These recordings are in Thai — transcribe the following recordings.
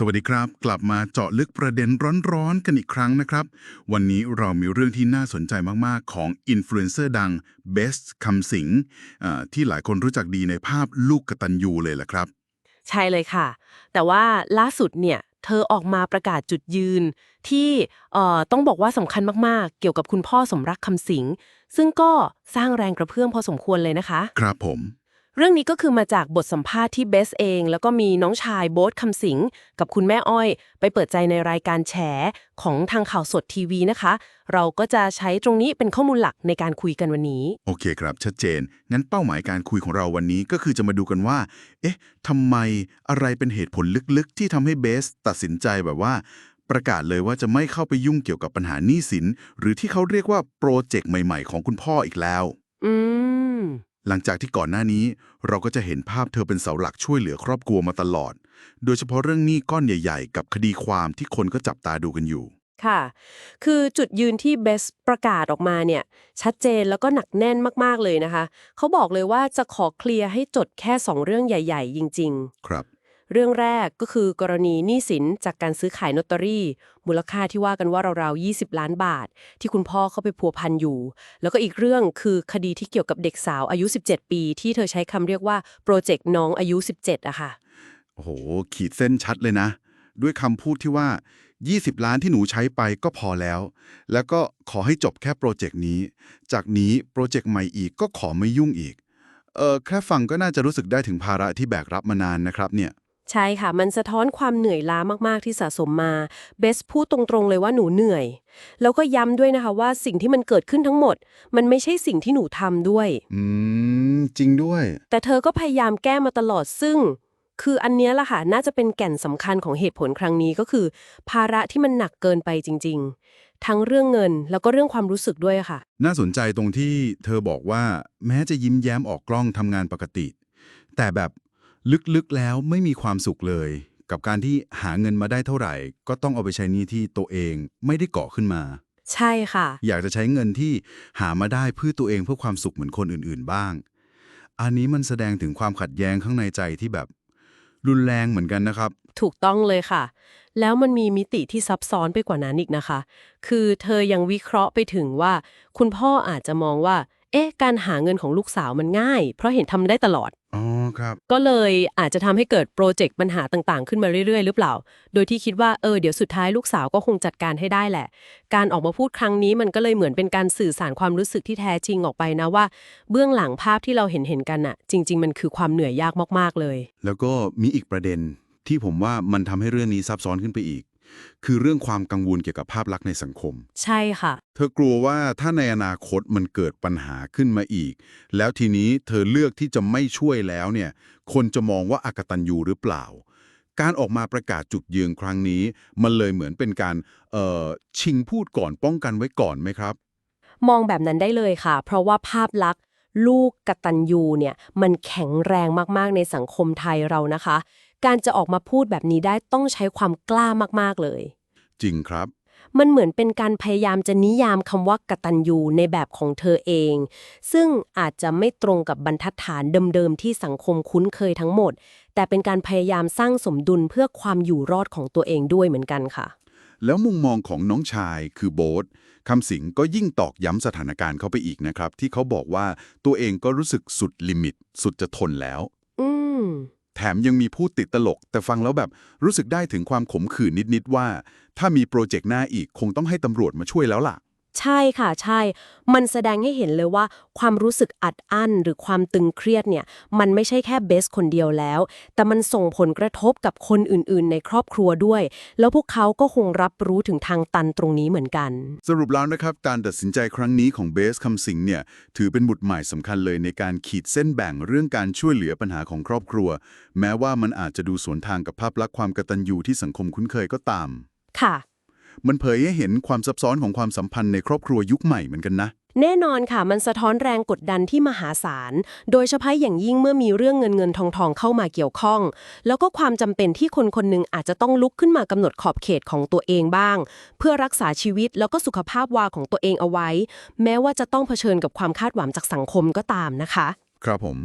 สวัสดีครับ กลับมาเจาะลึกประเด็นร้อนๆ กันอีกครั้งนะครับ วันนี้เรามีเรื่องที่น่าสนใจมากๆ ของอินฟลูเอนเซอร์ดังเบสคำสิงอ่าที่หลายคนรู้จักดีในภาพลูกกตันยูเลยแหละครับ ใช่เลยค่ะ แต่ว่าล่าสุดเนี่ย เธอออกมาประกาศจุดยืน ที่เอ่อต้องบอกว่าสำคัญมากๆ เกี่ยวกับคุณพ่อสมรักคำสิง ซึ่งก็สร้างแรงกระเพื่อมพอสมควรเลยนะคะ ครับผม เรื่องนี้ก็คือมาจากบทสัมภาษณ์ที่เบสเอง แล้วก็มีน้องชายโบ๊ทคำสิงกับคุณแม่อ้อย ไปเปิดใจในรายการแฉของทางข่าวสดทีวีนะคะ เราก็จะใช้ตรงนี้เป็นข้อมูลหลักในการคุยกันวันนี้ โอเคครับ ชัดเจน งั้นเป้าหมายการคุยของเราวันนี้ก็คือจะมาดูกันว่า เอ๊ะทำไมอะไรเป็นเหตุผลลึกๆ ที่ทำให้เบสตัดสินใจแบบว่า ประกาศเลยว่าจะไม่เข้าไปยุ่งเกี่ยวกับปัญหาหนี้สิน หรือที่เขาเรียกว่าโปรเจกต์ใหม่ ๆ ของคุณพ่ออีกแล้ว อืม หลังจากที่ก่อนหน้านี้ เราก็จะเห็นภาพเธอเป็นเสาหลักช่วยเหลือครอบครัวมาตลอด โดยเฉพาะเรื่องหนี้ก้อนใหญ่ ๆ กับคดีความที่คนก็จับตาดูกันอยู่ ค่ะ คือจุดยืนที่เบสประกาศออกมาเนี่ย ชัดเจนแล้วก็หนักแน่นมากๆเลยนะคะ เขาบอกเลยว่าจะขอเคลียร์ให้จดแค่ 2 เรื่องใหญ่ ๆ จริงครับๆ เรื่องแรกก็คือกรณีหนี้สินจากการซื้อขายลอตเตอรี่ มูลค่าที่ว่ากันว่าราวๆ20 ล้านบาท ที่คุณพ่อเข้าไปพัวพันอยู่ แล้วก็อีกเรื่องคือคดีที่เกี่ยวกับเด็กสาวอายุ 17 ปี ที่เธอใช้คำเรียกว่าโปรเจกต์น้องอายุ 17อะค่ะโอ้โห ขีดเส้นชัดเลยนะ ด้วยคำพูดที่ว่า 20 ล้านที่หนูใช้ไปก็พอแล้ว แล้วก็ขอให้จบแค่โปรเจกต์นี้ จากนี้โปรเจกต์ใหม่อีกก็ขอไม่ยุ่งอีกเออแค่ฟังก็น่าจะรู้สึกได้ถึงภาระที่แบกรับมานานนะครับเนี่ย ใช่ค่ะ มันสะท้อนความเหนื่อยล้ามากๆที่สะสมมา เบสพูดตรงๆเลยว่าหนูเหนื่อย แล้วก็ย้ำด้วยนะคะว่าสิ่งที่มันเกิดขึ้นทั้งหมด มันไม่ใช่สิ่งที่หนูทำด้วย อืม จริงด้วย แต่เธอก็พยายามแก้มาตลอดซึ่ง คืออันเนี้ยล่ะค่ะน่าจะเป็นแก่นสำคัญของเหตุผลครั้งนี้ก็คือ ภาระที่มันหนักเกินไปจริง ๆ ทั้งเรื่องเงินแล้วก็เรื่องความรู้สึกด้วยค่ะ น่าสนใจตรงที่เธอบอกว่า แม้จะยิ้มแย้มออกกล้องทำงานปกติ แต่แบบ ลึกๆแล้วไม่มีความสุขเลย กับการที่หาเงินมาได้เท่าไหร่ ก็ต้องเอาไปใช้หนี้ที่ตัวเองไม่ได้ก่อขึ้นมา ใช่ค่ะ อยากจะใช้เงินที่หามาได้เพื่อตัวเองเพื่อความสุขเหมือนคนอื่นๆบ้าง อันนี้มันแสดงถึงความขัดแย้งข้างในใจที่แบบ รุนแรงเหมือนกันนะครับ ถูกต้องเลยค่ะ แล้วมันมีมิติที่ซับซ้อนไปกว่านั้นอีกนะคะ คือเธอยังวิเคราะห์ไปถึงว่า คุณพ่ออาจจะมองว่า เอ๊ะการหาเงินของลูกสาวมันง่าย เพราะเห็นทำได้ตลอด อ๋อครับ ก็เลยอาจจะทำให้เกิดโปรเจกต์ปัญหาต่างๆ ขึ้นมาเรื่อยๆ หรือเปล่า โดยที่คิดว่าเออเดี๋ยวสุดท้ายลูกสาวก็คงจัดการให้ได้แหละ การออกมาพูดครั้งนี้มันก็เลยเหมือนเป็นการสื่อสารความรู้สึกที่แท้จริงออกไปนะว่า เบื้องหลังภาพที่เราเห็นเห็นๆกันอะจริง ๆ มันคือความเหนื่อยยากมากๆเลย แล้วก็มีอีกประเด็นที่ผมว่ามันทำให้เรื่องนี้ซับซ้อนขึ้นไปอีก คือเรื่องความกังวลเกี่ยวกับภาพลักษณ์ในสังคม ใช่ค่ะ เธอกลัวว่าถ้าในอนาคตมันเกิดปัญหาขึ้นมาอีก แล้วทีนี้เธอเลือกที่จะไม่ช่วยแล้วเนี่ย คนจะมองว่าอากตันยูหรือเปล่า การออกมาประกาศจุดยืนครั้งนี้ มันเลยเหมือนเป็นการเอ่อชิงพูดก่อนป้องกันไว้ก่อนไหมครับ มองแบบนั้นได้เลยค่ะ เพราะว่าภาพลักษณ์ลูกกตัญญูเนี่ยมันแข็งแรงมากๆในสังคมไทยเรานะคะ การจะออกมาพูดแบบนี้ได้ต้องใช้ความกล้ามากๆเลย จริงครับ มันเหมือนเป็นการพยายามจะนิยามคำว่ากตัญญูในแบบของเธอเอง ซึ่งอาจจะไม่ตรงกับบรรทัดฐานเดิมๆที่สังคมคุ้นเคยทั้งหมด แต่เป็นการพยายามสร้างสมดุลเพื่อความอยู่รอดของตัวเองด้วยเหมือนกันค่ะ แล้วมุมมองของน้องชายคือโบ๊ทคำสิงก็ยิ่งตอกย้ำสถานการณ์เข้าไปอีกนะครับ ที่เขาบอกว่าตัวเองก็รู้สึกสุดลิมิต สุดจะทนแล้วอืม แถมยังมีพูดติดตลก แต่ฟังแล้วแบบรู้สึกได้ถึงความขมขื่นนิดๆว่า ถ้ามีโปรเจกต์หน้าอีกคงต้องให้ตำรวจมาช่วยแล้วล่ะ ใช่ค่ะใช่ มันแสดงให้เห็นเลยว่า ความรู้สึกอัดอั้นหรือความตึงเครียดเนี่ย มันไม่ใช่แค่เบสคนเดียวแล้ว แต่มันส่งผลกระทบกับคนอื่นๆ ในครอบครัวด้วย แล้วพวกเขาก็คงรับรู้ถึงทางตันตรงนี้เหมือนกัน สรุปแล้วนะครับการตัดสินใจครั้งนี้ของเบสคำสิงเนี่ย ถือเป็นบุตรหมายสำคัญเลยในการขีดเส้นแบ่งเรื่องการช่วยเหลือปัญหาของครอบครัว แม้ว่ามันอาจจะดูสวนทางกับภาพลักษณ์ความกตัญญูที่สังคมคุ้นเคยก็ตาม ค่ะ มันเผยให้เห็นความซับซ้อนของความสัมพันธ์ในครอบครัวยุคใหม่เหมือนกันนะ แน่นอนค่ะ มันสะท้อนแรงกดดันที่มหาศาล โดยเฉพาะอย่างยิ่งเมื่อมีเรื่องเงินเงินทองทองเข้ามาเกี่ยวข้อง แล้วก็ความจำเป็นที่คนคนหนึ่งอาจจะต้องลุกขึ้นมากำหนดขอบเขตของตัวเองบ้าง เพื่อรักษาชีวิตแล้วก็สุขภาพวาของตัวเองเอาไว้ แม้ว่าจะต้องเผชิญกับความคาดหวังจากสังคมก็ตามนะคะ ครับผม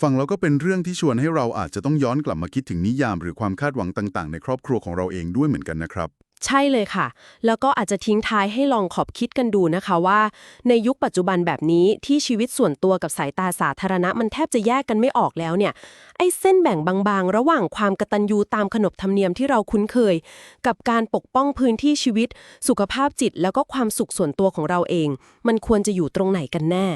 ฟังแล้วก็เป็นเรื่องที่ชวนให้เราอาจจะต้องย้อนกลับมาคิดถึงนิยามหรือความคาดหวังต่างๆ ในครอบครัวของเราเองด้วยเหมือนกันนะครับ ใช่เลยค่ะ แล้วก็อาจจะทิ้งท้ายให้ลองขอบคิดกันดูนะคะว่า ในยุคปัจจุบันแบบนี้ที่ชีวิตส่วนตัวกับสายตาสาธารณะมันแทบจะแยกกันไม่ออกแล้วเนี่ย ไอ้เส้นแบ่งบางๆ ระหว่างความกตัญญูตามขนบธรรมเนียมที่เราคุ้นเคย กับการปกป้องพื้นที่ชีวิต สุขภาพจิต แล้วก็ความสุขส่วนตัวของเราเอง มันควรจะอยู่ตรงไหนกันแน่